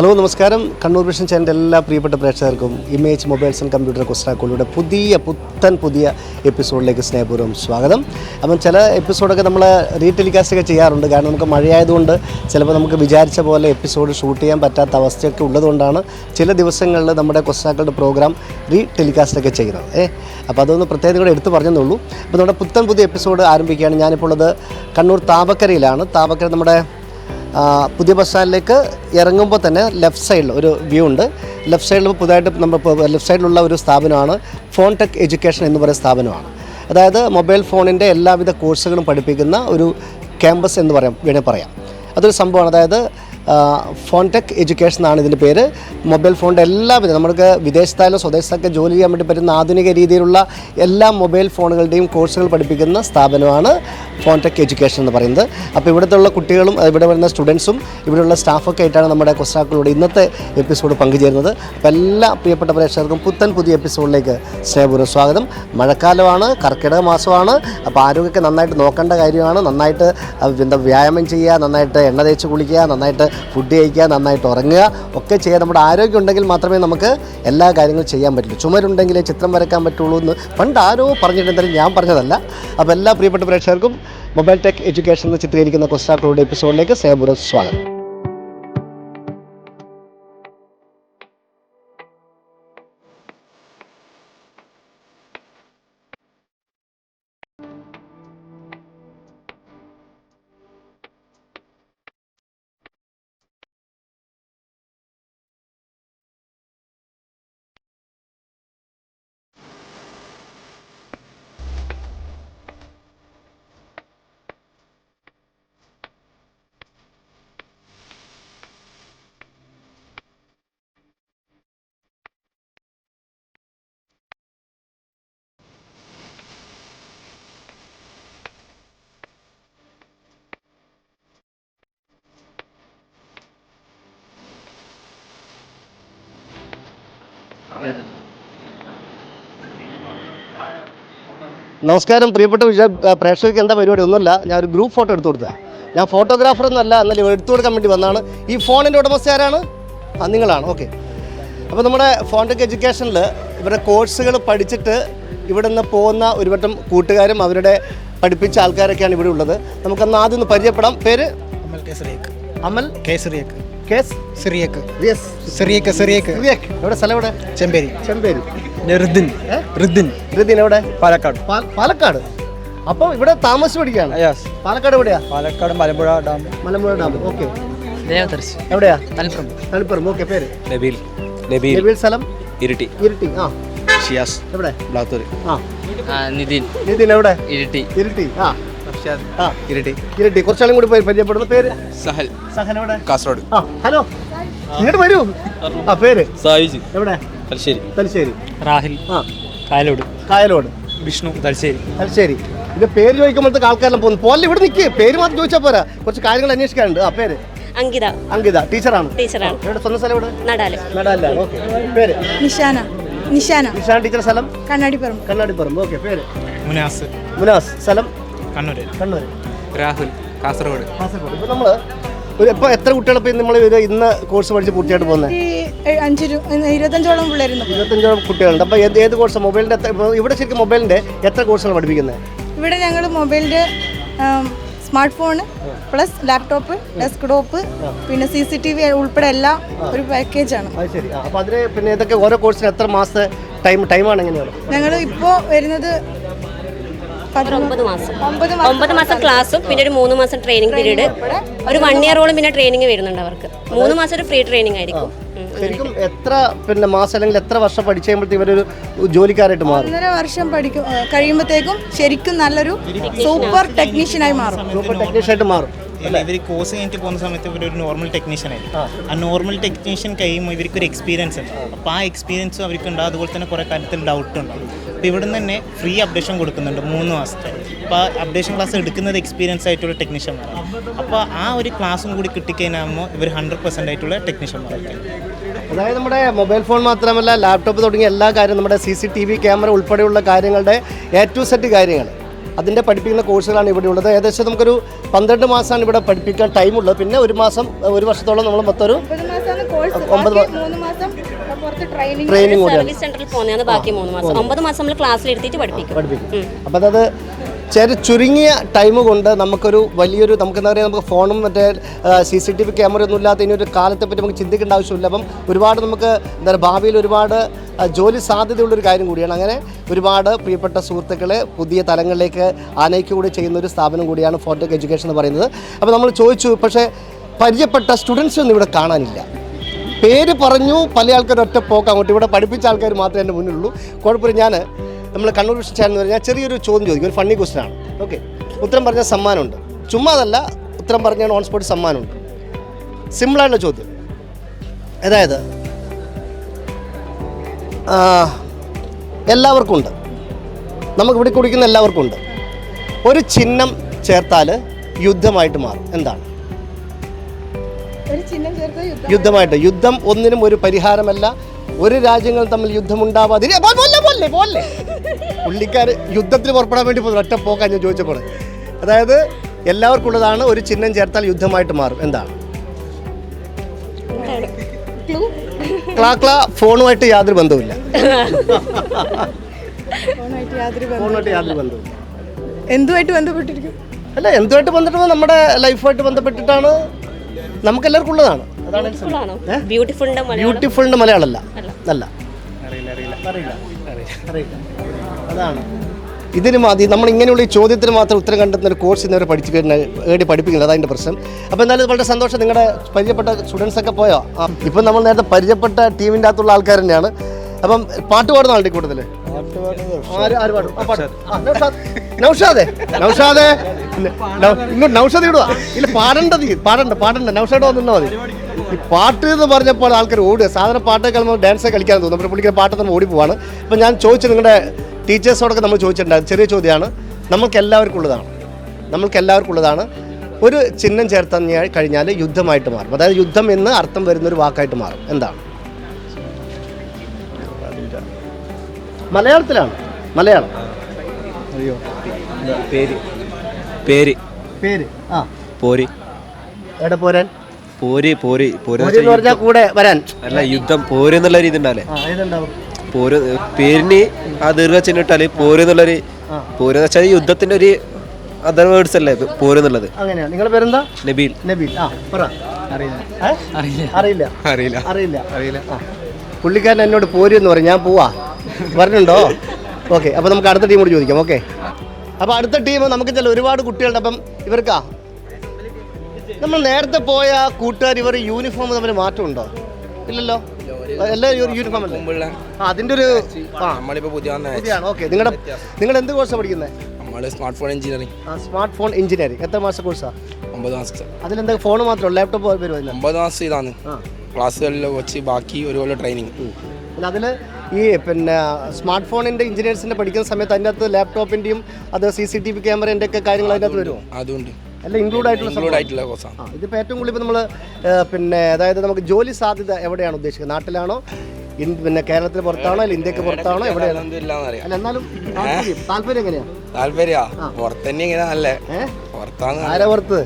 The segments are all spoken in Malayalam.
ഹലോ നമസ്കാരം. കണ്ണൂർ വിഷൻ ചാനലിന്റെ എല്ലാ പ്രിയപ്പെട്ട പ്രേക്ഷകർക്കും ഇമേജ് മൊബൈൽസ് ആൻഡ് കമ്പ്യൂട്ടർ കൊസ്റ്റാക്കോളിയുടെ പുതിയ പുത്തൻ പുതിയ എപ്പിസോഡിലേക്ക് സ്നേഹപൂർവം സ്വാഗതം. അപ്പം ചില എപ്പിസോഡൊക്കെ നമ്മൾ റീടെലികാസ്റ്റ് ഒക്കെ ചെയ്യാറുണ്ട്. കാരണം നമുക്ക് മഴയായതുകൊണ്ട് ചിലപ്പോൾ നമുക്ക് വിചാരിച്ച പോലെ എപ്പിസോഡ് ഷൂട്ട് ചെയ്യാൻ പറ്റാത്ത അവസ്ഥയൊക്കെ ഉള്ളതുകൊണ്ടാണ് ചില ദിവസങ്ങളിൽ നമ്മുടെ കൊസ്റ്റാക്കളുടെ പ്രോഗ്രാം റീ ടെലികാസ്റ്റ് ഒക്കെ ചെയ്യുന്നത്. ഏ അപ്പോൾ അതൊന്ന് പ്രത്യേകത കൂടെ എടുത്തു പറഞ്ഞെന്നുള്ളൂ. അപ്പോൾ നമ്മുടെ പുത്തൻ പുതിയ എപ്പിസോഡ് ആരംഭിക്കുകയാണ്. ഞാനിപ്പോൾ ഉള്ളത് കണ്ണൂർ താപക്കരയിലാണ്. താപക്കര നമ്മുടെ പുതിയ ബസ് സ്റ്റാൻഡിലേക്ക് ഇറങ്ങുമ്പോൾ തന്നെ ലെഫ്റ്റ് സൈഡിൽ ഒരു വ്യൂ ഉണ്ട്. ലെഫ്റ്റ് സൈഡിൽ പുതിയതായിട്ട് നമ്മൾ ലെഫ്റ്റ് സൈഡിലുള്ള ഒരു സ്ഥാപനമാണ്. ഫോൺ ടെക് എഡ്യൂക്കേഷൻ എന്ന് പറയുന്ന സ്ഥാപനമാണ്. അതായത് മൊബൈൽ ഫോണിന്റെ എല്ലാവിധ കോഴ്സുകളും പഠിപ്പിക്കുന്ന ഒരു ക്യാമ്പസ് എന്ന് പറയാം വേണേൽ പറയാം. അതൊരു സംഭവമാണ്. അതായത് ഫോൺ ടെക് എഡ്യൂക്കേഷൻ എന്നാണ് ഇതിന്റെ പേര്. മൊബൈൽ ഫോണിന്റെ എല്ലാവിധ നമുക്ക് വിദേശത്തായാലും സ്വദേശത്തൊക്കെ ജോലി ചെയ്യാൻ വേണ്ടി പറ്റുന്ന ആധുനിക രീതിയിലുള്ള എല്ലാ മൊബൈൽ ഫോണുകളുടെയും കോഴ്സുകൾ പഠിപ്പിക്കുന്ന സ്ഥാപനമാണ് ഫോൺ ടെക് എഡ്യൂക്കേഷൻ എന്ന് പറയുന്നത്. അപ്പോൾ ഇവിടുത്തെ ഉള്ള കുട്ടികളും ഇവിടെ വരുന്ന സ്റ്റുഡൻസും ഇവിടെയുള്ള സ്റ്റാഫൊക്കെ ആയിട്ടാണ് നമ്മുടെ കൊസ്റ്റാക്കളോട് ഇന്നത്തെ എപ്പിസോഡ് പങ്കുചേരുന്നത്. അപ്പോൾ എല്ലാ പ്രിയപ്പെട്ട പ്രേക്ഷകർക്കും പുത്തൻ പുതിയ എപ്പിസോഡിലേക്ക് സ്നേഹപൂർവം സ്വാഗതം. മഴക്കാലമാണ് കർക്കിടക മാസമാണ് അപ്പോൾ ആരോഗ്യമൊക്കെ നന്നായിട്ട് നോക്കേണ്ട കാര്യമാണ്. നന്നായിട്ട് എന്താ വ്യായാമം ചെയ്യുക നന്നായിട്ട് എണ്ണ തേച്ച് കുളിക്കുക നന്നായിട്ട് ഫുഡ് കഴിക്കുക നന്നായിട്ട് ഉറങ്ങുക ഒക്കെ ചെയ്യുക നമ്മുടെ ആരോഗ്യം ഉണ്ടെങ്കിൽ മാത്രമേ നമുക്ക് എല്ലാ കാര്യങ്ങളും ചെയ്യാൻ പറ്റുള്ളൂ. ചുമരുണ്ടെങ്കിലേ ചിത്രം വരയ്ക്കാൻ പറ്റുള്ളൂ എന്ന് പണ്ട് ആരോ പറഞ്ഞിട്ടുണ്ടെങ്കിലും ഞാൻ പറഞ്ഞതല്ല. അപ്പോൾ എല്ലാ പ്രിയപ്പെട്ട പ്രേക്ഷകർക്കും മൊബൈൽ ടെക് എഡ്യൂക്കേഷൻ എന്ന് ചിത്രീകരിക്കുന്ന കൊസ്റ്റാക്കളുടെ എപ്പിസോഡിലേക്ക് സ്നേഹപൂർവം സ്വാഗതം. നമസ്കാരം. പ്രിയപ്പെട്ട വിഷയ പ്രേക്ഷകർക്ക് എന്താ പരിപാടി? ഒന്നുമില്ല ഞാൻ ഒരു ഗ്രൂപ്പ് ഫോട്ടോ എടുത്തു കൊടുത്തതാണ് ഞാൻ ഫോട്ടോഗ്രാഫർ എന്നല്ല എന്നാലും എടുത്തു കൊടുക്കാൻ വേണ്ടി വന്നതാണ്. ഈ ഫോണിന്റെ ഉടമസ്ഥ ആരാണ്? ആ നിങ്ങളാണ്. ഓക്കെ അപ്പോൾ നമ്മുടെ ഫോണിന്റെ എഡ്യൂക്കേഷനിൽ ഇവരുടെ കോഴ്സുകൾ പഠിച്ചിട്ട് ഇവിടെ നിന്ന് പോകുന്ന ഒരുവട്ടം കൂട്ടുകാരും അവരുടെ പഠിപ്പിച്ച ആൾക്കാരൊക്കെയാണ് ഇവിടെ ഉള്ളത്. നമുക്കന്ന് ആദ്യം ഒന്ന് പരിചയപ്പെടാം. പേര്? അമൽ കേസറിയക്ക് അമൽ? കെ സിറിയക്ക് കേസ്? സിറിയക്ക്. യെസ് സിറിയക്ക് സിറിയക്ക്. വിവേക് എവിടെ? സ്ഥലം എവിടെ? ചെമ്പേരി. ചെമ്പേരി. പിന്നെ ഋദിൻ ഏ? ഋദിൻ. ഋതിൻ എവിടെ? പാലക്കാട്. പാലക്കാട്. അപ്പോൾ ഇവിടെ താമസിച്ച് പഠിക്കുകയാണ് യെസ് പാലക്കാട് എവിടെയാ? Palakkad Malampuzha dam. Malampuzha dam. Okay. എവിടെയാ? തലപ്പുറം. തളിപ്പുറം ഓക്കെ പേര്? നബീൽ. നബീൽ. നബീൽ സ്ഥലം? ഇരിട്ടി. ഇരിട്ടി. ആ. ഷിയാസ്. എവിടെ? ബ്ലാത്തൂർ ആ നിതിൻ. നിതിൻ എവിടെ? ഇരിട്ടി. ഇരിട്ടി. ആ. ആ. ഇരിട്ടി. ഇരിട്ടി. കുറച്ചാളും കൂടി പോയി പരിചയപ്പെടുന്ന പേര്? സഹൽ. സഹൻ എവിടെ? കാസർഗോഡ്. ആ ഹലോ. ഇങ്ങോട്ട് വരൂ. ആ പേര്? സായിജ്. എവിടെ? തലശ്ശേരി. തലശ്ശേരി. രാഹിൽ. ആ. കായലോട്. കായലോട്. വിഷ്ണു. തലശ്ശേരി. തലശ്ശേരി. ഇത് പേര് ചോദിക്കുമ്പോഴത്തേക്ക് ആൾക്കാരെല്ലാം പോകുന്നു. പോലെ ഇവിടെ നിൽക്ക് പേര് മാത്രം ചോദിച്ചാൽ പോരാ. കുറച്ച് കാര്യങ്ങൾ അന്വേഷിക്കാനുണ്ട്. ആ പേര്? അങ്കിത. അങ്കിത. ടീച്ചറാണ്. ടീച്ചറാണ്. ഇവിടെ സ്വന്തം സ്ഥലം ഇവിടെ നടാൽ. നടാല ഓക്കെ. പേര്? നിഷാന. നിഷാന. നിഷാന ടീച്ചർ സ്ഥലം? കണ്ണാടിപ്പുറം. കണ്ണാടിപ്പുറം. ഓക്കെ പേര്? മുനാസ്. മുനാസ്. സ്ഥലം? കണ്ണൂര്. കണ്ണൂർ രാഹുൽ കാസർഗോഡ്. കാസർഗോഡ്. ഇപ്പോൾ നമ്മൾ ഒരു ഇപ്പോൾ എത്ര കുട്ടികളിപ്പോൾ നമ്മൾ ഇന്ന് കോഴ്സ് പഠിച്ച് പൂർത്തിയായിട്ട് പോകുന്നത് അഞ്ച് ഇരുപത്തഞ്ചോളം പിള്ളേരുന്നു ഇരുപത്തഞ്ചോളം കുട്ടികളുണ്ട്. അപ്പോൾ ഏത് ഏത് കോഴ്സ് മൊബൈലിന്റെ എത്ര ഇവിടെ ശരിക്കും മൊബൈലിന്റെ എത്ര കോഴ്സുകൾ പഠിപ്പിക്കുന്നത് ഇവിടെ ഞങ്ങൾ മൊബൈലിന്റെ smartphone plus laptop desktop പിന്നെ സി സി ടി വി ഉൾപ്പെടെ എല്ലാം ഒരു പാക്കേജാണ് അത് ശരി. അപ്പോൾ അതിന് പിന്നെ ഇതൊക്കെ ഓരോ കോഴ്സിന് എത്ര മാസം ടൈം ടൈമാണ് എങ്ങനെയാണ്? ഞങ്ങൾ ഇപ്പോൾ വരുന്നത് ഒമ്പത് മാസം. ഒമ്പത് മാസം ക്ലാസ്സും പിന്നെ ഒരു മൂന്ന് മാസം ട്രെയിനിങ് പീരീഡ് ഒരു വൺ ഇയറോളം പിന്നെ ട്രെയിനിങ് വരുന്നുണ്ട് അവർക്ക്. മൂന്ന് മാസം ഒരു ഫ്രീ ട്രെയിനിങ് ആയിരിക്കും. ശരിക്കും എത്ര പിന്നെ മാസം അല്ലെങ്കിൽ എത്ര വർഷം പഠിച്ചു കഴിയുമ്പോഴത്തേക്ക് ഇവരൊരു ജോലിക്കാരായിട്ട് മാറും? ഒന്നര വർഷം പഠിക്കും കഴിയുമ്പോഴത്തേക്കും ശരിക്കും നല്ലൊരു സൂപ്പർ ടെക്നീഷ്യനായി മാറും. സൂപ്പർ ടെക്നീഷ്യനായിട്ട് മാറും. ഇവർ കോഴ്സ് കഴിഞ്ഞിട്ട് പോകുന്ന സമയത്ത് ഇവർ ഒരു നോർമൽ ടെക്നീഷ്യൻ ആയിരുന്നു ആ. നോർമൽ ടെക്നീഷ്യൻ കഴിയുമ്പോൾ ഇവർക്ക് ഒരു എക്സ്പീരിയൻസ് ഉണ്ട്. അപ്പോൾ ആ എക്സ്പീരിയൻസും അവർക്കുണ്ട്. അതുപോലെ തന്നെ കുറേ കാര്യത്തിൽ ഡൗട്ട് ഉണ്ട്. അപ്പോൾ ഇവിടെ നിന്ന് തന്നെ ഫ്രീ അപ്ഡേഷൻ കൊടുക്കുന്നുണ്ട് മൂന്ന് മാസത്തെ. അപ്പോൾ ആ അപ്ഡേഷൻ ക്ലാസ് എടുക്കുന്നത് എക്സ്പീരിയൻസ് ആയിട്ടുള്ള ടെക്നീഷ്യന്മാരാണ് അപ്പോൾ ആ ഒരു ക്ലാസ്സും കൂടി കിട്ടിക്കഴിഞ്ഞാകുമ്പോൾ ഇവർ ഹൺഡ്രഡ് പെർസെന്റ് ആയിട്ടുള്ള ടെക്നീഷ്യന്മാരായിരിക്കും അതായത് നമ്മുടെ മൊബൈൽ ഫോൺ മാത്രമല്ല ലാപ്ടോപ്പ് തുടങ്ങിയ എല്ലാ കാര്യവും നമ്മുടെ C C T V camera ഉൾപ്പെടെയുള്ള കാര്യങ്ങളുടെ എ ടു സെറ്റ് കാര്യങ്ങൾ അതിന്റെ പഠിപ്പിക്കുന്ന കോഴ്സുകളാണ് ഇവിടെ ഉള്ളത്. ഏകദേശം നമുക്കൊരു പന്ത്രണ്ട് മാസമാണ് ഇവിടെ പഠിപ്പിക്കാൻ ടൈമുള്ളത്. പിന്നെ ഒരു മാസം ഒരു വർഷത്തോളം നമ്മൾ മൊത്തം ഒരു ഒമ്പത് ട്രെയിനിങ് കൂടിയാണ്. സെന്ററിൽ പോകുന്നതാണ് ബാക്കി മൂന്ന് മാസം. ഒമ്പത് മാസം നമ്മൾ ക്ലാസ്സിൽ എടുത്തിട്ട് പഠിപ്പിക്കും. അപ്പോൾ അത് ചെറു ചുരുങ്ങിയ ടൈം കൊണ്ട് നമുക്കൊരു വലിയൊരു നമുക്ക് എന്താ പറയുക നമുക്ക് ഫോണും മറ്റേ C C T V camera ഒന്നും ഇല്ലാത്ത ഇനി ഒരു കാലത്തെ പറ്റി നമുക്ക് ചിന്തിക്കേണ്ട ആവശ്യമില്ല. അപ്പം ഒരുപാട് നമുക്ക് എന്താ പറയുക ഭാവിയിൽ ഒരുപാട് ജോലി സാധ്യതയുള്ളൊരു കാര്യം കൂടിയാണ്. അങ്ങനെ ഒരുപാട് പ്രിയപ്പെട്ട സുഹൃത്തുക്കളെ പുതിയ തലങ്ങളിലേക്ക് ആനയിക്കൂടി ചെയ്യുന്ന ഒരു സ്ഥാപനം കൂടിയാണ് ഫോർടെക് എഡ്യൂക്കേഷൻ എന്ന് പറയുന്നത്. അപ്പോൾ നമ്മൾ ചോദിച്ചു പക്ഷേ പരിചയപ്പെട്ട സ്റ്റുഡൻസ് ഒന്നും ഇവിടെ കാണാനില്ല. പേര് പറഞ്ഞു പല ആൾക്കാരും ഒറ്റ പോക്ക് അങ്ങോട്ട്. ഇവിടെ പഠിപ്പിച്ച ആൾക്കാർ മാത്രമേ എന്റെ മുന്നിലുള്ളൂ. കുഴപ്പമില്ല ഞാൻ നമ്മൾ കണ്ണൂർ വിഷൻ ചാനൽ എന്ന് പറഞ്ഞാൽ ചെറിയൊരു ചോദ്യം ചോദിക്കും. ഒരു ഫണ്ണി ക്വസ്റ്റൻ ആണ്. ഓക്കെ ഉത്തരം പറഞ്ഞാൽ സമ്മാനമുണ്ട്. ചുമ്മാ അതല്ല ഉത്തരം പറഞ്ഞാൽ ഓൺ സ്പോട്ട് സമ്മാനമുണ്ട്. സിമ്പിളായിട്ടുള്ള ചോദ്യം. അതായത് എല്ലാവർക്കും ഉണ്ട്. നമുക്ക് ഇവിടെ കുടിക്കുന്ന എല്ലാവർക്കും ഉണ്ട്. ഒരു ചിഹ്നം ചേർത്താൽ യുദ്ധമായിട്ട് മാറും. എന്താണ്? യുദ്ധമായിട്ട്. യുദ്ധം ഒന്നിനും ഒരു പരിഹാരമല്ല. ഒരു രാജ്യങ്ങൾ തമ്മിൽ പോ- പോലെ പോലെ പോലെ പുള്ളിക്കാർ യുദ്ധത്തിന് പുറപ്പെടാൻ വേണ്ടി പോകുന്നു. ഒറ്റ പോക്കാൻ ഞാൻ ചോദിച്ചപ്പോൾ അതായത് എല്ലാവർക്കും ഉള്ളതാണ് ഒരു ചിഹ്നം ചേർത്താൽ യുദ്ധമായിട്ട് മാറും. എന്താണ് ഫോണുമായിട്ട് യാതൊരു ബന്ധവുമില്ല. ഫോണുമായിട്ട് യാതൊരു ബന്ധവുമില്ല. എന്തുമായിട്ട് ബന്ധപ്പെട്ടിരിക്കും? അല്ല എന്തുമായിട്ട് ബന്ധപ്പെട്ട് നമ്മുടെ ലൈഫുമായിട്ട് ബന്ധപ്പെട്ടിട്ടാണ് നമുക്കെല്ലാവർക്കും ഉള്ളതാണ് അതാണ് എന്റെ സംഭവം. ബ്യൂട്ടിഫുളിന്റെ മലയാളം? ബ്യൂട്ടിഫുളിന്റെ മലയാളമല്ല. അല്ല. അല്ല. അറിയില്ല അറിയില്ല. അതാണ്. ഇതിന് മതി നമ്മൾ ഇങ്ങനെയുള്ള ഈ ചോദ്യത്തിന് മാത്രം ഉത്തരം കണ്ടെത്തുന്ന ഒരു കോഴ്സ് ഇന്നവരെ പഠിച്ചു ഏടി പഠിപ്പിക്കില്ല അതാണ് എന്റെ പ്രശ്നം. അപ്പോൾ എന്തായാലും വളരെ സന്തോഷം. നിങ്ങളുടെ പരിചയപ്പെട്ട സ്റ്റുഡൻസ് ഒക്കെ പോയോ? ഇപ്പം നമ്മൾ നേരത്തെ പരിചയപ്പെട്ട ടീമിന്റെ അകത്തുള്ള ആൾക്കാർ തന്നെയാണ്. അപ്പം പാട്ട് പാടുന്ന ആളുടെ കൂടുതൽ നൗഷാദ്. നൗഷാദേ. ഇങ്ങോട്ട് നൗഷാദ് ഇടുക ഇല്ല പാടേണ്ടത് പാടണ്ട പാടണ്ട. നൗഷാദ് വന്നാൽ മതി. ഈ പാട്ട് എന്ന് പറഞ്ഞപ്പോൾ ആൾക്കാർ ഓടുക. സാധാരണ പാട്ടൊക്കെ നമ്മൾ ഡാൻസ് കളിക്കാൻ തോന്നും അപ്പോൾ പുള്ളിക്ക് പാട്ട് തന്നെ ഓടി പോവാണ് അപ്പം ഞാൻ ചോദിച്ചു നിങ്ങളുടെ ടീച്ചേഴ്സോടൊക്കെ നമ്മൾ ചോദിച്ചിട്ടുണ്ടായിരുന്നു ചെറിയ ചോദ്യമാണ്. നമുക്ക് എല്ലാവർക്കും ഉള്ളതാണ് നമുക്ക് എല്ലാവർക്കും ഉള്ളതാണ് ഒരു ചിഹ്നം ചേർത്താൻ കഴിഞ്ഞാൽ യുദ്ധമായിട്ട് മാറും. അതായത് യുദ്ധം എന്ന് അർത്ഥം വരുന്ന ഒരു വാക്കായിട്ട് മാറും. എന്താണ്? മലയാളത്തിലാണ്. മലയാളം. അയ്യോ പേര്? പേര്. പേര്. ആ. പോരി. എവിടെ പോരാൻ? പോരി പോരി പോരി എന്ന് പറഞ്ഞാൽ കൂടെ വരാൻ. അല്ല യുദ്ധം പോര് എന്നുള്ള രീതി ഇതുണ്ടാലേ പോര് പേരിന് ആ ദീർഘചിഹ്നം ഇട്ടാൽ പോര് എന്നുള്ളൊരു പോര് എന്ന് വെച്ചാൽ യുദ്ധത്തിന്റെ ഒരു അതർ വേർഡ്സ് അല്ലേ ഇത്? പോര് എന്നുള്ളത്. അങ്ങനെയാണ് നിങ്ങളുടെ പേരെന്താ? നബീൽ. നബീൽ. ആ പറ. അറിയില്ല. അറിയില്ല. അറിയില്ല. അറിയില്ല. അറിയില്ല. അറിയില്ല. ആ. പുള്ളിക്കാരൻ എന്നോട് പോര് എന്ന് പറയും. ഞാൻ പോവാ. പറഞ്ഞിട്ടുണ്ടോ? ഓക്കെ അപ്പോൾ നമുക്ക് അടുത്ത ടീമോട് ചോദിക്കാം ഓക്കെ അപ്പോൾ അടുത്ത ടീം നമുക്ക് ചില ഒരുപാട് കുട്ടികളുണ്ട് അപ്പം ഇവർക്കാ? നമ്മൾ നേരത്തെ പോയ കൂട്ടുകാർ ഇവർ യൂണിഫോം തമ്മിൽ മാറ്റമുണ്ടോ? ഇല്ലല്ലോ? എല്ലാവരും യൂണിഫോം അല്ലേ? അതിന്റെ അതിന്റെ ഒരു ഓക്കെ നിങ്ങളുടെ നിങ്ങൾ എന്ത് കോഴ്സാണ് പഠിക്കുന്നത് നമ്മൾ smartphone engineering smartphone engineering എത്ര മാസം കോഴ്സാണ് ഒമ്പത് മാസത്തെ അതിലെന്താ ഫോൺ മാത്രമോ ലാപ്ടോപ്പ് വരുമോ ഒമ്പത് മാസം ഇതാണ്. ക്ലാസ്സുകളിൽ വെച്ച് ബാക്കി ഒരു കൊല്ലം ട്രെയിനിങ് അതിൽ ഈ പിന്നെ സ്മാർട്ട് ഫോണിന്റെ എഞ്ചിനീയേഴ്സിന്റെ പഠിക്കുന്ന സമയത്ത് അതിന്റെ അകത്ത് ലാപ്ടോപ്പിന്റെയും അത് സി സി ടി വി ക്യാമറേന്റെ ഒക്കെ കാര്യങ്ങൾ അതിന്റെ അകത്ത് വരുമോ? അതുകൊണ്ട് അല്ല ഇൻക്ലൂഡ് ആയിട്ടുള്ള ഇൻക്ലൂഡ് ആയിട്ടുള്ള കോഴ്സാണ് ഇതിപ്പോൾ ഏറ്റവും കൂടുതൽ ഇപ്പോൾ നമ്മൾ പിന്നെ അതായത് നമുക്ക് ജോലി സാധ്യത എവിടെയാണ് ഉദ്ദേശിക്കുന്നത്? നാട്ടിലാണോ? പിന്നെ കേരളത്തിന് പുറത്താണോ? അല്ല ഇന്ത്യയ്ക്ക് പുറത്താണോ? എവിടെയാണ്? അല്ല എന്നാലും താല്പര്യം. എങ്ങനെയാ? താല്പര്യ? പുറത്തന്നെ ഇങ്ങനെ നല്ലേ? ഏ? ആരാ പുറത്ത്?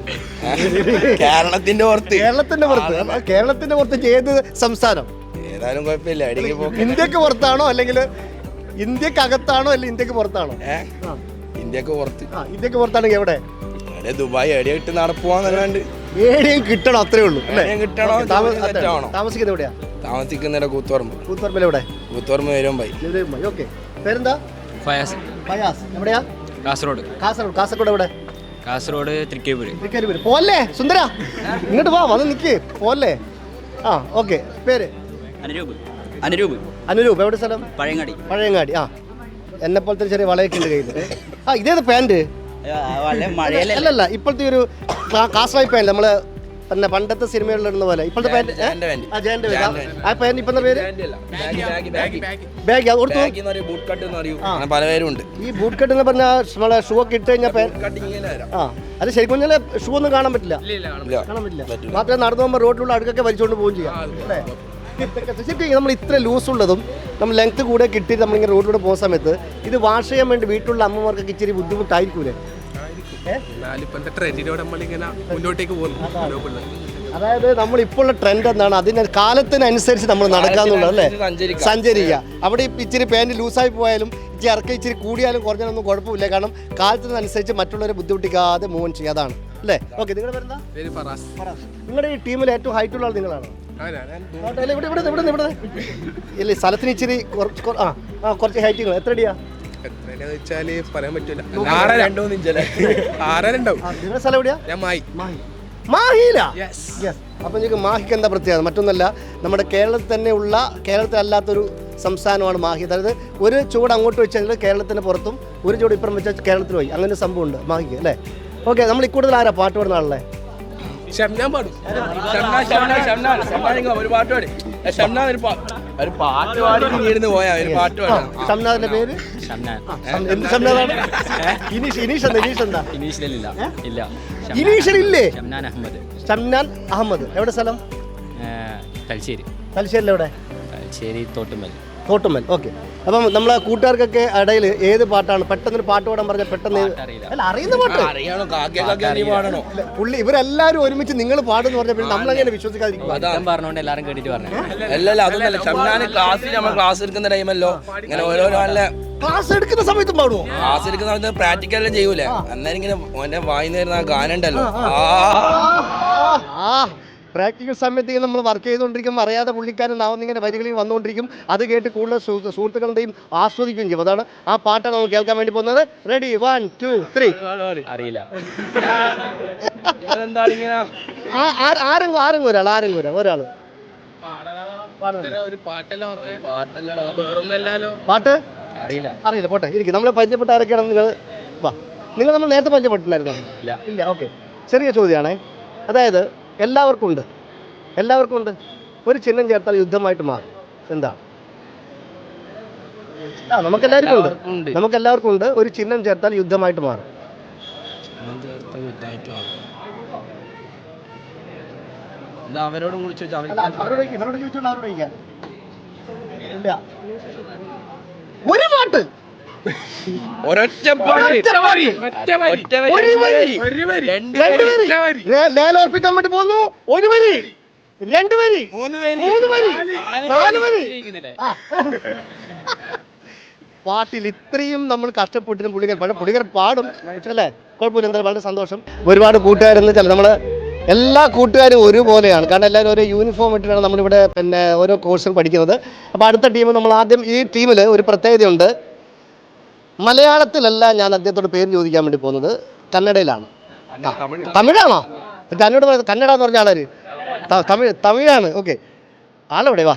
കേരളത്തിന്റെ പുറത്ത്. കേരളത്തിന്റെ പുറത്ത്. കേരളത്തിന്റെ പുറത്ത് ഏത് സംസ്ഥാനം? ഏതായാലും കുഴപ്പമില്ല. ഇടയ്ക്ക് പോക്ക്. ഇന്ത്യയ്ക്ക് പുറത്താണോ അല്ലെങ്കിൽ ഇന്ത്യയ്ക്ക് അകത്താണോ അല്ലെങ്കിൽ ഇന്ത്യയ്ക്ക് പുറത്താണോ? ഏ? ഇന്ത്യയ്ക്ക് പുറത്ത്. ആ ഇന്ത്യയ്ക്ക് പുറത്താണെങ്കിൽ എവിടെ? ദുബായ് എവിടെ ഇട്ട് നടപ്പുവാന്നല്ലാണ്ട് ഏടിയും കിട്ടണം അത്രേ ഉള്ളൂ അല്ലേ? എവിടെയും കിട്ടണോ, താമ-. താമസിക്കുന്നത് എവിടെയാ? താമസിക്കുന്നില്ല കൂത്തുപറമ്പ്. കൂത്തുപറമ്പിൽ എവിടെ? കൂത്തുപറമ്പ് വരും ബൈ ഓക്കെ. പേരെന്താ? ഫയാസ്. ഫയാസ്. എവിടെയാ? കാസർഗോഡ്. കാസർഗോഡ്. കാസർഗോഡ് എവിടെ? കാസർഗോഡ് തൃക്കേപ്പൂര് തൃക്കേപുരി. പോലെ സുന്ദര. ഇങ്ങോട്ട് വാ വന്ന് നിക്ക്. പോലെ ആ ഓക്കെ. പേര്? അനുരൂപ്. അനുരൂപ്. അനുരൂപ് എവിടെ സ്ഥലം? പഴയങ്ങാടി. പഴയങ്ങാടി ആ. എന്നെ പോലത്തെ ചെറിയ വളയൊക്കെ ഉണ്ട് കയ്യിൽ ആ ഇതേത് പാന്റ് അല്ലല്ല ഇപ്പോഴത്തെ ഒരു കാ- കാസറായി പാന്റ് നമ്മൾ തന്നെ പണ്ടത്തെ സിനിമകളിൽ ഇടുന്ന പോലെ. ഇപ്പോഴത്തെ പാന്റ്. ആ ജാന്റെ പാന്റ് ആ പാന്റ് ഇപ്പം പേര്? ബാഗ് അങ്ങനെ പല പേരും ഉണ്ട്. ഈ ബൂട്ട് കട്ട് എന്ന് പറഞ്ഞാൽ നമ്മളെ ഷൂ ഒക്കെ ഇട്ട് കഴിഞ്ഞാൽ ആ അത് ശരിക്കും പറഞ്ഞാൽ ഷൂ ഒന്നും കാണാൻ പറ്റില്ല. ഇല്ല കാണാൻ പറ്റില്ല. മാത്രമേ നടന്നു പോകുമ്പോൾ റോഡിലുള്ള അടുക്കൊക്കെ വലിച്ചുകൊണ്ട് പോവുകയും ചെയ്യാം. അല്ലേ? ശരിക്കും നമ്മൾ ഇത്ര ലൂസ് ഉള്ളതും നമ്മൾ ലെങ്ത് കൂടെ കിട്ടി നമ്മളിങ്ങനെ റോഡിലൂടെ പോകുന്ന സമയത്ത് ഇത് വാഷ് ചെയ്യാൻ വേണ്ടി വീട്ടിലുള്ള അമ്മമാർക്കൊക്കെ ഇച്ചിരി ബുദ്ധിമുട്ടായിരിക്കൂലേ? അതായത് നമ്മൾ ഇപ്പോൾ ട്രെൻഡ് എന്താണ്? അതിന് കാലത്തിനനുസരിച്ച് നമ്മൾ നടക്കാന്നുള്ളത് അല്ലേ സഞ്ചരിക്കാം. സഞ്ചരിക്കുക. അവിടെ ഇച്ചിരി പാന്റ് ലൂസായി പോയാലും ഇച്ചിരി ഇറക്കം ഇച്ചിരി കൂടിയാലും കുറഞ്ഞാലൊന്നും കുഴപ്പമില്ല. കാരണം കാലത്തിനനുസരിച്ച് മറ്റുള്ളവരെ ബുദ്ധിമുട്ടിക്കാതെ മൂവൻ ചെയ്യാം അതാണ്. അല്ലേ? ഓക്കെ നിങ്ങളുടെ പേരെന്താ? ഫറാസ്. ഫറാസ്. നിങ്ങളുടെ ഈ ടീമിൽ ഏറ്റവും ഹൈറ്റ് ഉള്ള ആൾ നിങ്ങളാണ്? ആട്ടെ, അല്ല, ഇവിടെ ഇവിടെ ഇവിടെ ഇവിടെ. ഇല്ല സ്ഥലത്തിന് ഇച്ചിരി കുറച്ച് കുറ- ആ ആ കുറച്ച് ഹൈറ്റുകൾ എത്ര അടിയാ? വെച്ചാൽ പറയാൻ പറ്റൂല. ആറര രണ്ടോ നിഞ്ചല്ലേ? ആറര ഉണ്ടാവും ആ, നിങ്ങളുടെ സ്ഥലം എവിടെയാ? ഞാൻ മായി മാഹി. മാഹിയില? യെസ് അപ്പോൾ നിങ്ങൾക്ക് മാഹിക്ക് എന്താ പ്രത്യേകത? മറ്റൊന്നല്ല നമ്മുടെ കേരളത്തിൽ തന്നെ ഉള്ള കേരളത്തിലല്ലാത്തൊരു സംസ്ഥാനമാണ് മാഹി. അതായത് ഒരു ചൂട് അങ്ങോട്ട് വെച്ചാൽ കേരളത്തിന് പുറത്തും ഒരു ചൂട് ഇപ്പുറം വെച്ചാൽ കേരളത്തിൽ പോയി. അങ്ങനെ സംഭവം സംഭവമുണ്ട് മാഹിക്ക് അല്ലേ? ഓക്കെ നമ്മൾ ഈ ഇക്കൂടുതൽ ആരാ പാട്ട് പാടുന്ന ആളല്ലേ? ഷംനാൻ പാടും. ഷംനാൻ, ഷംനാൻ, ഷംനാൻ, ഷംനാൻ ഇങ്ങ് വാ, ഒരു പാട്ട് പാടി. ഏ, ഷംനാൻ ഒരു ഒരു പാട്ട് പാടി പോയാ ഒരു പാട്ട് പാടാം. ഷംനാദിന്റെ പേര്? എന്ത് ഷംനാദാണ് ഇനീഷ് ഇനീഷ് എന്താ ഇനീഷ് എന്താ? ഇനീഷ്യലില്ല ഇല്ല. ഇനീഷ്യൽ ഇല്ലേ ഷംനാൻ അഹമ്മദ്. ഷംനാൻ അഹമ്മദ്. എവിടെ സ്ഥലം? തലശ്ശേരി. തലശ്ശേരിയിൽ എവിടെ തലശ്ശേരി തോട്ടുമൽ തോട്ടുമൽ ഓക്കെ അപ്പം നമ്മളെ കൂട്ടുകാർക്കൊക്കെ ഇടയിൽ ഏത് പാട്ടാണ്? പെട്ടെന്നൊരു പാട്ട് പാടാൻ പറഞ്ഞാൽ പെട്ടെന്ന് അറിയില്ല. അല്ല അറിയുന്ന പാട്ട്. പുള്ളി ഇവരെല്ലാവരും ഒരുമിച്ച് നിങ്ങൾ പാടുന്നു പറഞ്ഞ പിന്നെ നമ്മളെങ്ങനെ വിശ്വസിക്കാതിരിക്കും? പറഞ്ഞുകൊണ്ട് എല്ലാരും കേട്ടിട്ട് പറഞ്ഞു. അല്ലല്ല അതൊന്നല്ല ഷംനാന് ക്ലാസ്സിൽ നമ്മൾ ക്ലാസ് എടുക്കുന്ന ടൈമല്ലോ ഇങ്ങനെ ഓരോരോ നല്ല ക്ലാസ് എടുക്കുന്ന സമയത്തും പാടുവോ? ക്ലാസ് എടുക്കുന്ന സമയത്ത് പ്രാക്ടിക്കൽ എല്ലാം ചെയ്യൂലേ? അന്നേരം ഇങ്ങനെ ഓന്റെ വായി നേരുന്ന ആ ഗാനം ഉണ്ടല്ലോ ആ. ആ. പ്രാക്ടിക്കൽ സമയത്ത് നമ്മൾ വർക്ക് ചെയ്തുകൊണ്ടിരിക്കും അറിയാതെ പുള്ളിക്കാരൻ നാവുന്നിങ്ങനെ വരികളിൽ വന്നുകൊണ്ടിരിക്കും. അത് കേട്ട് കൂടുതൽ സുഹൃ- സുഹൃത്തുക്കളുടെയും ആസ്വദിക്കുകയും ചെയ്യും. അതാണ് ആ പാട്ടാണ് നമ്മൾ കേൾക്കാൻ വേണ്ടി പോകുന്നത്. റെഡി വൺ ടു ത്രീ അറിയില്ല. ആരെങ്കിലും ആരെങ്കിലും ഒരാൾ ആരെങ്കിലും ഒരാൾ ഒരാൾ ഒരു പാട്ടെല്ലാം പാട്ടല്ലോ വേറൊന്നല്ലോ പാട്ട്? അറിയില്ല. അറിയില്ല പോട്ടെ. ഇരിക്കും. നമ്മളെ പരിചയപ്പെട്ട ആരൊക്കെയാണ് നിങ്ങൾ വാ. നിങ്ങൾ നമ്മൾ നേരത്തെ പരിചയപ്പെട്ടില്ലായിരുന്നോ ഇല്ല. ഇല്ല ഓക്കെ. ചെറിയ ചോദ്യമാണേ. അതായത് എല്ലാവർക്കും ഉണ്ട്. എല്ലാവർക്കും ഉണ്ട്. ഒരു ചിഹ്നം ചേർത്താൽ യുദ്ധമായിട്ട് മാറും. എന്താ? ആ നമുക്ക് എല്ലാവർക്കും ഉണ്ട്. നമുക്ക് എല്ലാവർക്കും ഉണ്ട്. ഒരു ചിഹ്നം ചേർത്താൽ യുദ്ധമായിട്ട് മാറും. അവരോടും കൂടി ചോദിച്ചാൽ ഇവരോട് ചോദിച്ചോണ്ട് അവരോട് ചോദിക്കാം. ഇല്ല. ഒരു പാട്ട്. ഒരൊറ്റ പാട്ട് ഒറ്റ വരി. ഒരു വരി. രണ്ട് വരി. ലേ- ലേലം ഉറപ്പിക്കാൻ വേണ്ടി പോകുന്നു. ഒരു വരി. രണ്ട് വരി. മൂന്ന് വരി. മൂന്ന് വരി. നാല് വരി. പാട്ടിൽ ഇത്രയും നമ്മൾ കഷ്ടപ്പെട്ടിരുന്ന പുള്ളിക്കൻ പക്ഷേ പുള്ളിക്കൻ പാടും. അല്ലേ? കുഴപ്പമില്ല. എന്തായാലും വളരെ സന്തോഷം. ഒരുപാട് കൂട്ടുകാരെന്ന് വെച്ചാൽ നമ്മൾ എല്ലാ കൂട്ടുകാരും ഒരുപോലെയാണ്. കാരണം എല്ലാവരും ഓരോ യൂണിഫോം ഇട്ടിട്ടാണ് നമ്മളിവിടെ പിന്നെ ഓരോ കോഴ്സുകൾ പഠിക്കുന്നത്. അപ്പോൾ അടുത്ത ടീം നമ്മൾ ആദ്യം ഈ ടീമിൽ ഒരു പ്രത്യേകതയുണ്ട്. മലയാളത്തിലല്ല ഞാൻ അദ്ദേഹത്തോട് പേര് ചോദിക്കാൻ വേണ്ടി പോകുന്നത് കന്നഡയിലാണ്. തമിഴാണോ? എന്നോട് പറയുന്നത് കന്നഡ എന്ന് പറഞ്ഞ ആളാര്? തമിഴ് തമിഴാണ്. ഓക്കെ. ആളെവിടെ? വാ.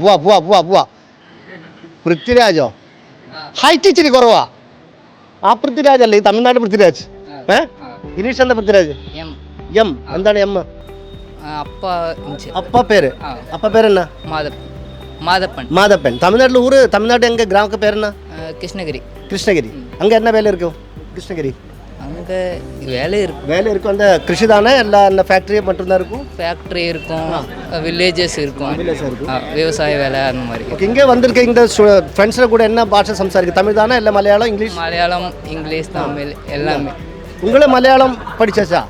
പോവാ പോവാ പോവാ പോവാ പൃഥ്വിരാജോ. ഹൈറ്റ് ഇച്ചിരി കുറവാ. ആ പൃഥ്വിരാജ് അല്ലേ ഈ തമിഴ്നാട് പൃഥ്വിരാജ്. ഏ? ഇനീഷ് എന്താ പൃഥ്വിരാജ്? എം. എന്താണ് എം? அப்பா இருந்துச்சு அப்பா பேர்? அப்பா பேர் என்ன? மாதப் மாதப்பன். மாதப்பன். தமிழ்நாட்டில் ஊர் தமிழ்நாடு எங்கள் கிராமக்கு பேர் என்ன? கிருஷ்ணகிரி. கிருஷ்ணகிரி. அங்கே என்ன வேலை இருக்கும்? கிருஷ்ணகிரி. அங்கே வேலை இருக்கும். வேலை இருக்கும். அந்த கிருஷி தானே? எல்லா ஃபேக்ட்ரியும் ஃபேக்ட்ரி மட்டும்தான் இருக்கும்? ஃபேக்ட்ரி இருக்கும். வில்லேஜஸ் இருக்கும். விவசாய வேலை அந்த மாதிரி. இங்கே வந்திருக்க இந்த ஃப்ரெண்ட்ஸில் கூட என்ன பாஷை சம்சாரிக்கு? தமிழ் தானே இல்லை மலையாளம் இங்கிலீஷ்? மலையாளம் இங்கிலீஷ் தமிழ் எல்லாமே. உங்களை மலையாளம் படிச்சாச்சா?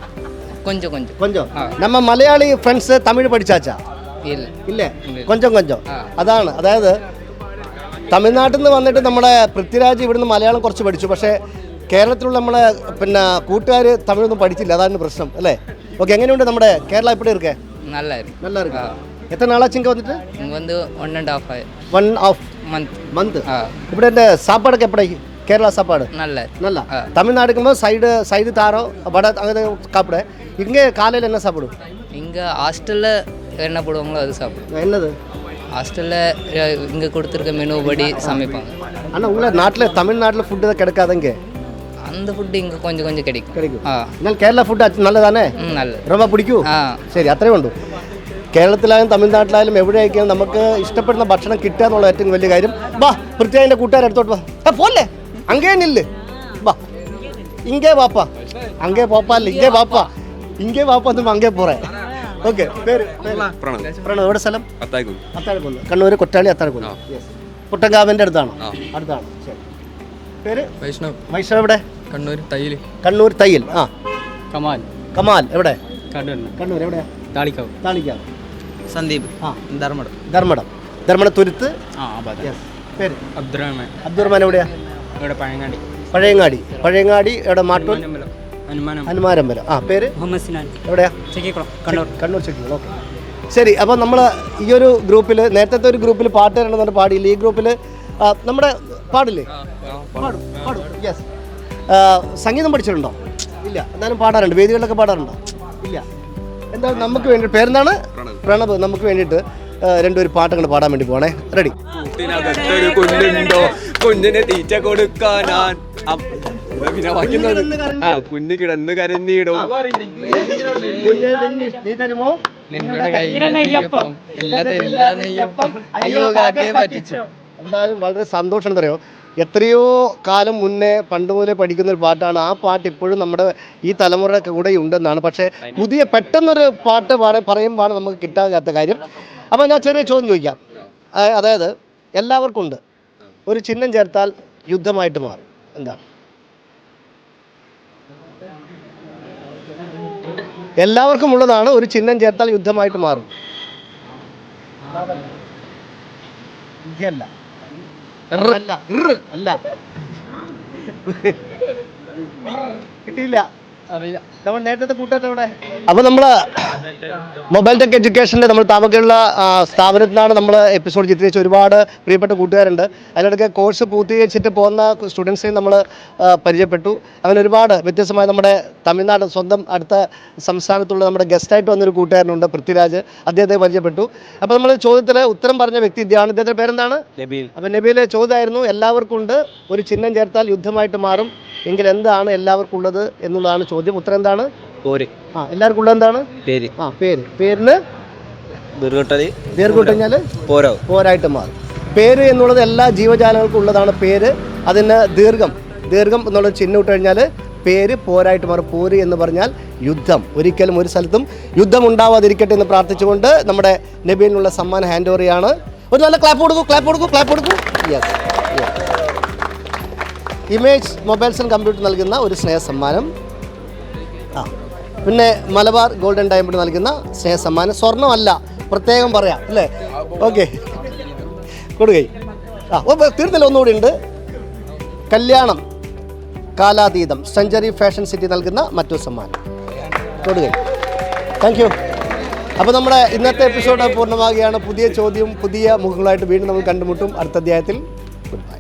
கொஞ்சம் கொஞ்சம் கொஞ்சம் நம்ம மலையாளி ஃப்ரெண்ட்ஸ் தமிழ் படிச்சாச்சா இல்லை ഇല്ലേ കൊഞ്ചം കൊഞ്ചം അതാണ് അതായത് തമിഴ്നാട്ടിൽ നിന്ന് വന്നിട്ട് നമ്മുടെ പൃഥ്വിരാജ് ഇവിടുന്ന് മലയാളം കുറച്ച് പഠിച്ചു പക്ഷേ കേരളത്തിലുള്ള നമ്മളെ പിന്നെ കൂട്ടുകാർ തമിഴൊന്നും പഠിച്ചില്ല അതാണ് പ്രശ്നം അല്ലേ ഓക്കെ എങ്ങനെയുണ്ട് നമ്മുടെ കേരള എപ്പിടെ ഇരിക്കേ நல்லா இருக்கு நல்லா இருக்கு எத்தனை நாளாச்சு இங்கே வந்துட்டு இங்கே வந்து one and half one half month month ஆ இப்படி இந்த சாப்பாடுக்கு எப்படி கேரளா சாப்பாடு நல்லா இருக்கு நல்லா தமிழ்நாடுக்கும்போது சைடு சைடு தாரம் வடை அங்கே சாப்பிட இங்கே காலையில் என்ன சாப்பிடும் இங்கே ஹாஸ்டலில் என்ன போடுவாங்களோ அது சாப்பிடும் என்னது ஹாஸ்டலில் இங்கே கொடுத்துருக்க மெனு படி சமைப்பாங்க ஆனால் உங்களை நாட்டில் தமிழ்நாட்டில் ஃபுட்டு தான் கிடைக்காதங்க அந்த ஃபுட்டு இங்கே கொஞ்சம் கொஞ்சம் கிடைக்கும் கிடைக்கும் ആ എന്നാൽ കേരള ഫുഡ് നല്ലതാണേ ம் நல்லது ரொம்ப പിടിക്കൂ ആ ശരി അത്രേ ഉള്ളൂ കേരളത്തിലായാലും തമിഴ്നാട്ടിലായാലും എവിടെയായിരിക്കും നമുക്ക് ഇഷ്ടപ്പെടുന്ന ഭക്ഷണം കിട്ടുക എന്നുള്ള ഏറ്റവും വലിയ കാര്യം വാ പൃഥ്വിരാജിന്റെ കൂട്ടുകാരെ അടുത്തോട്ട് വാ ആ, പോലെ അങ്ങേ നില്ല്. വാ. ഇങ്ങേ വാപ്പ. അങ്ങേ പോപ്പാ അല്ല ഇങ്ങേ വാപ്പ. ഇങ്ങേ വാപ്പ എന്നും അങ്ങേ പോറേ. ഓക്കെ പേര് പ്രണവ്. പ്രണവ്. എവിടെ സ്ഥലം? അത്താഴക്കുന്ന്. കണ്ണൂർ കൊറ്റാളി അത്താഴക്കുന്ന്. Yes. പുട്ടങ്കാവിന്റെ അടുത്താണ്. അടുത്താണ്. ശരി. പേര്? വൈഷ്ണവ്. വൈഷ്ണവ് എവിടെ? കണ്ണൂർ തയ്യൽ കണ്ണൂർ തയ്യൽ. ആ. കമാൽ. കമാൽ എവിടെ? കണ്ണൂർ കണ്ണൂർ എവിടെയാ താളിക്കാവ്. താളിക്കാവ്. സന്ദീപ്. ആ. ധർമ്മടം. ധർമ്മടം. ധർമ്മടത്തുരുത്ത്. ആ അതെ യെസ് പേര്? അബ്ദുറഹ്മാൻ. അബ്ദുറഹ്മാൻ എവിടെയാ? ഇവിടെ പഴങ്ങാടി പഴയങ്ങാടി. പഴയങ്ങാടി എവിടെ? മാട്ടൂർ ഹനുമാനം. ഹനുമാരമ്പലം ആ പേര്? എവിടെയാ? ചെക്കിക്കുളം കണ്ണൂർ. കണ്ണൂർ ചെക്കിങ്ങൾ ഓക്കെ. ശരി അപ്പോൾ നമ്മൾ ഈ ഒരു ഗ്രൂപ്പിൽ നേരത്തെ ഒരു ഗ്രൂപ്പിൽ പാട്ട് തരണമെന്ന് പാടിയില്ല? ഈ ഗ്രൂപ്പിൽ നമ്മുടെ പാടില്ലേ? പാടും. പാടും യെസ് സംഗീതം പഠിച്ചിട്ടുണ്ടോ? ഇല്ല. എന്നാലും പാടാറുണ്ട്. വേദികളിലൊക്കെ പാടാറുണ്ടോ? ഇല്ല. എന്താ നമുക്ക് വേണ്ടി പേരെന്താണ്? പ്രണബ് നമുക്ക് വേണ്ടിയിട്ട് ആ, രണ്ടുപേര് പാട്ടങ്ങൾ പാടാൻ വേണ്ടി പോകണേ റെഡി കുഞ്ഞുണ്ടോ? കുഞ്ഞിനെ തീറ്റ കൊടുക്കാനാൻ പിന്നെ ആ കുഞ്ഞ് കിടന്ന് കരഞ്ഞിടും. എന്തായാലും വളരെ സന്തോഷം എന്താ പറയുക എത്രയോ കാലം മുന്നേ പണ്ട് മുതലേ പഠിക്കുന്ന ഒരു പാട്ടാണ്. ആ പാട്ട് ഇപ്പോഴും നമ്മുടെ ഈ തലമുറ കൂടെ ഉണ്ടെന്നാണ് പക്ഷേ പുതിയ പെട്ടെന്നൊരു പാട്ട് പാട പറയുമ്പോഴാണ് നമുക്ക് കിട്ടാത്ത കാര്യം. അപ്പോൾ ഞാൻ ചെറിയ ചോദ്യം ചോദിക്കാം. അതായത് എല്ലാവർക്കും ഉണ്ട്. ഒരു ചിഹ്നം ചേർത്താൽ യുദ്ധമായിട്ട് മാറും. എന്താ? എല്ലാവർക്കും ഉള്ളതാണ് ഒരു ചിഹ്നം ചേർത്താൽ യുദ്ധമായിട്ട് മാറും. അല്ല. കിട്ടിയില്ല. അറിയില്ല. നമ്മൾ നേരത്തെ അപ്പോൾ നമ്മൾ മൊബൈൽ ടെക് എഡ്യൂക്കേഷനിൽ നമ്മൾ താമരക്കുള്ള സ്ഥാപനത്തിനാണ് നമ്മൾ എപ്പിസോഡ് ചിത്രീകരിച്ച ഒരുപാട് പ്രിയപ്പെട്ട കൂട്ടുകാരുണ്ട്. അതിനിടയ്ക്ക് കോഴ്സ് പൂർത്തീകരിച്ചിട്ട് പോകുന്ന സ്റ്റുഡൻസിനെ നമ്മൾ പരിചയപ്പെട്ടു. അങ്ങനെ ഒരുപാട് വ്യത്യസ്തമായ നമ്മുടെ തമിഴ്നാട് സ്വന്തം അടുത്ത സംസ്ഥാനത്തുള്ള നമ്മുടെ ഗസ്റ്റായിട്ട് വന്നൊരു കൂട്ടുകാരനുണ്ട് പൃഥ്വിരാജ്. അദ്ദേഹത്തെ പരിചയപ്പെട്ടു. അപ്പോൾ നമ്മൾ ചോദ്യത്തിൽ ഉത്തരം പറഞ്ഞ വ്യക്തി ഇതാണ് ഇദ്ദേഹത്തിന്റെ പേരെന്താണ്? നബീൽ. അപ്പോൾ നബീലെ ചോദ്യമായിരുന്നു എല്ലാവർക്കും ഉണ്ട്. ഒരു ചിഹ്നം ചേർത്താൽ യുദ്ധമായിട്ട് മാറും. എങ്കിൽ എന്താണ് എല്ലാവർക്കും ഉള്ളത് എന്നുള്ളതാണ് ചോദ്യം. ഉത്തരം എന്താണ്? പോര്. ആ എല്ലാവർക്കും ഉള്ളത് എന്താണ്? പേര്. ആ പേര്. പേരിന്? ദീർഘട്ടൽ പോരോ പോരായിട്ട് മാറും പേര് എന്നുള്ളത് എല്ലാ ജീവജാലങ്ങൾക്കും ഉള്ളതാണ് പേര്. അതിന് ദീർഘം. ദീർഘം എന്നുള്ള ചിഹ്നം ഇട്ട് കഴിഞ്ഞാൽ പേര് പോരായിട്ട് മാറും പോര് എന്ന് പറഞ്ഞാൽ യുദ്ധം. ഒരിക്കലും ഒരു സ്ഥലത്തും യുദ്ധം ഉണ്ടാവാതിരിക്കട്ടെ എന്ന് പ്രാർത്ഥിച്ചുകൊണ്ട് നമ്മുടെ നബീലിനുള്ള സമ്മാനം ഹാൻഡ് ഓവർ ചെയ്യാണ്. ഒരു നല്ല ക്ലാപ്പ് കൊടുക്കൂ ക്ലാപ്പ് കൊടുക്കൂ ക്ലാപ്പ് കൊടുക്കൂ. Yes image mobiles and computer നൽകുന്ന ഒരു സ്നേഹ സമ്മാനം ആ. പിന്നെ മലബാർ ഗോൾഡൻ ഡയമണ്ട് നൽകുന്ന സ്നേഹ സമ്മാനം സ്വർണമല്ല പ്രത്യേകം പറയാം അല്ലേ? ഓക്കെ. കൊടുക്കൈ. ആ തീർന്നില്ല ഒന്നുകൂടി ഉണ്ട്. കല്യാണം കാലാതീതം സെഞ്ചുറി ഫാഷൻ സിറ്റി നൽകുന്ന മറ്റൊരു സമ്മാനം. കൊടുക്കൈ. താങ്ക് യു അപ്പോൾ നമ്മുടെ ഇന്നത്തെ എപ്പിസോഡ് പൂർണമാകുകയാണ് പുതിയ ചോദ്യവും പുതിയ മുഖങ്ങളായിട്ട് വീണ്ടും നമ്മൾ കണ്ടുമുട്ടും അടുത്ത അധ്യായത്തിൽ. Good bye